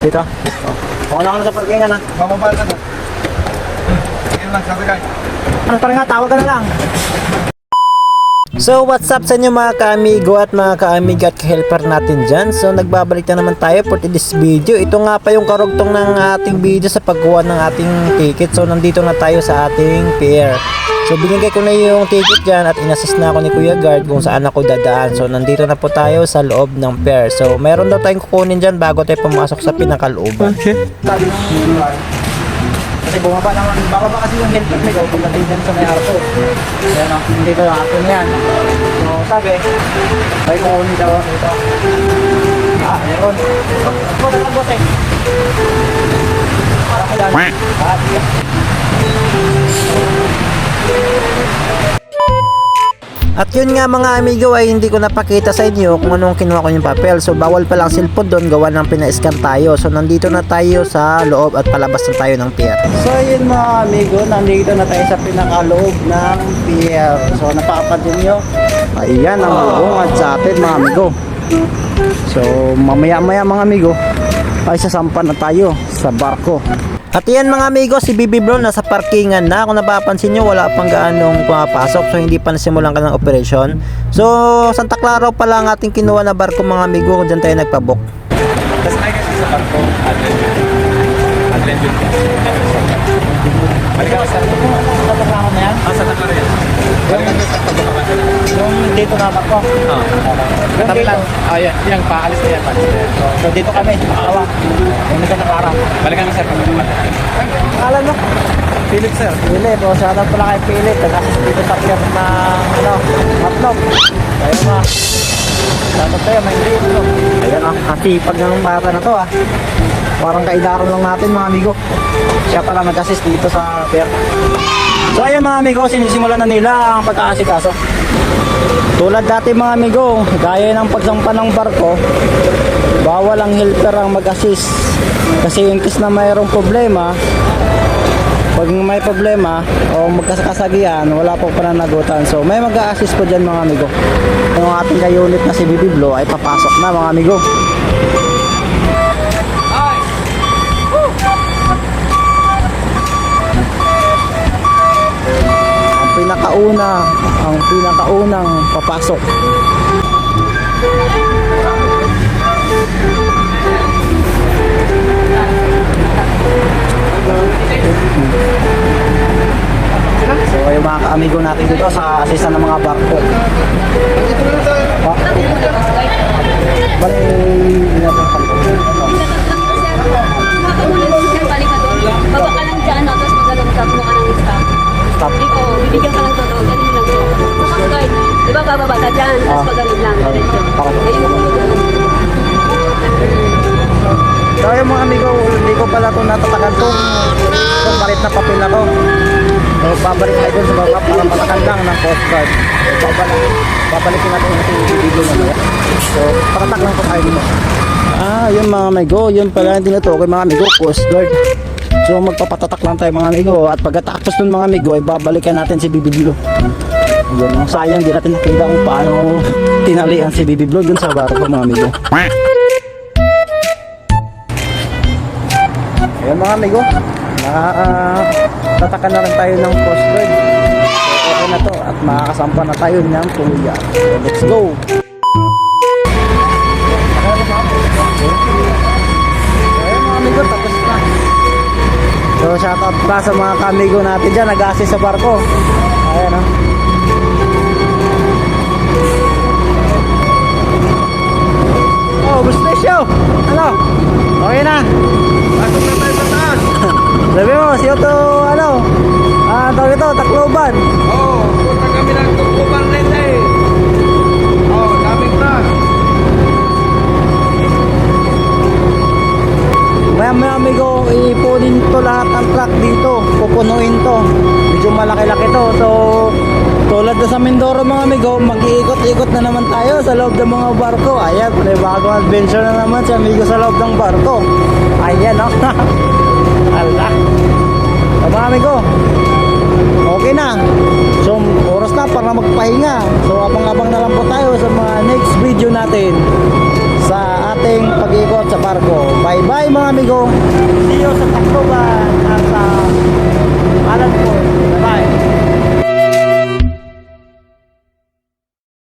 Dito. Ako na ako sa parkingan ha. Bababa ka na. Yan lang, sabi kay. Ano parang nga, tawag ka na lang. So what's up sa inyo mga kaamigo at mga kaamigo at helper natin dyan? So nagbabalik na naman tayo for this video. Ito nga pa yung karugtong ng ating video sa pagkuha ng ating ticket. So nandito na tayo sa ating pier. So binigay ko na yung ticket dyan at inassist na ako ni Kuya Guard kung saan ako dadaan. So nandito na po tayo sa loob ng pier. So meron daw tayong kukunin dyan bago tayo pumasok sa pinakalooban ng Kasi bumaba naman, bababa kasi yung helmet nito pagdating dyan sa may arko. Yan o, hindi ko yung arko na yan. So sabi, ay kukunin daw ako ito. Ah, meron. Ito na lang boss eh. Para ko lang. Ah, At yun nga mga amigo ay hindi ko napakita sa inyo kung anong kinuha ko yung papel. So bawal pa lang cellphone doon gawa ng pina-scan tayo. So nandito na tayo sa loob at palabas na tayo ng pier. So yun mga amigo, nandito na tayo sa pinakaloob ng pier. So napapansin nyo, ayan ang bungad sa atin mga amigo. So mamaya maya mga amigo ay sasampan na tayo sa barko. At yan mga amigo, si Bibi Bro nasa parkingan na. Kung napapansin nyo, wala pang gaanong pumapasok. So hindi pa nasimulan ka ng operasyon. So Santa Clara pa lang ating kinuha na barko mga amigo. Diyan tayo nagpabok. Tapos may kasi sa barko, Adlen. Adlen yun. Balik ka sa Santa Clara na yan? Ah, sa Taklar yan. Dito na barko. Ah. Katabi lang. Ah, yan. Yan, paalis na yan. Paalis na yan. So dito kami. Dalawa. Yung Santa Clara. Balik kami sir. Alam mo? Philip sir. Philip, o shoutout pala kay Philip. Nag-assist dito sa pier na ano, matlog. Tayo ma. Shoutout tayo, may hindi ito. Ayan ah, kasipag ng bata na to ah. Parang kaidaran lang natin mga amigo. Siya pala nag-assist dito sa pier. So ayun mga amigo, sinisimulan na nila ang pagkaasikaso. Tulad dati mga amigo, gaya ng pagsampa ng barko, bawal ang helper ang mag-assist. Kasi in case na mayroong problema, pag may problema o magkasakasagian, wala po pananagutan. So may mag-a-assist po dyan mga amigo. Yung ating ka-unit na si Bibi Blo ay papasok na mga amigo. Ang pinakauna, ang pinakaunang papasok. So yung mga ka-amigo natin dito sa asisa ng mga barko. Bali, Baba ka lang dyan, tapos magalang sa mo ka ng. Stop. Hindi ko, bibigyan ka lang dyan, tapos Ah. magaling lang, diretso. Para- Ayun So yung mga amigo, hindi ko pala ito natatakan itong itong malit na papel na to. So babalik tayo dun sa baba para matakan lang ng Coast Guard. So, babalik, babalikin natin yung ating video na. So patatak lang po tayo dito. Ah, yun mga amigo, yun pala to. Okay mga amigo, Coast Guard. So magpapatatak lang tayo mga amigo at pagkatapos nun mga amigo ay babalikan natin si Bibi Blue. Yun, ang sayang di natin nakita kung paano tinalian si Bibi Blue dun sa barko mga amigo. Ayan mga amigo, nakatatakan na rin tayo ng Coast Guard. So okay na to at makakasampa na tayo ng tuluyan. So let's go! So shoutout pa sa mga kamigo natin dyan, nag-assist sa barko. Ayan ah. Oh, gusto show! Ano? Okay na? Pasok na tayo sa taas. Sabi mo, siya to, ano, ah, tawag ito, Tacloban. Oo, oh, punta kami ng Tukuban rin eh. Oo, oh, daming truck. Maya amigo, ipunin to lahat ng truck dito, pupunuin to. Medyo malaki-laki to, so tulad na sa Mindoro mga amigo, mag-iikot-ikot na naman tayo sa loob ng mga barko. Ayan, may bagong adventure na naman si amigo sa loob ng barko. Ayan, no? Ala. So, mga amigo, okay na. So, oras na para magpahinga. So, abang-abang na lang po tayo sa mga next video natin sa ating pag-ikot sa barko. Bye-bye mga amigo. See you sa Tacloban at ah, sa Alanport.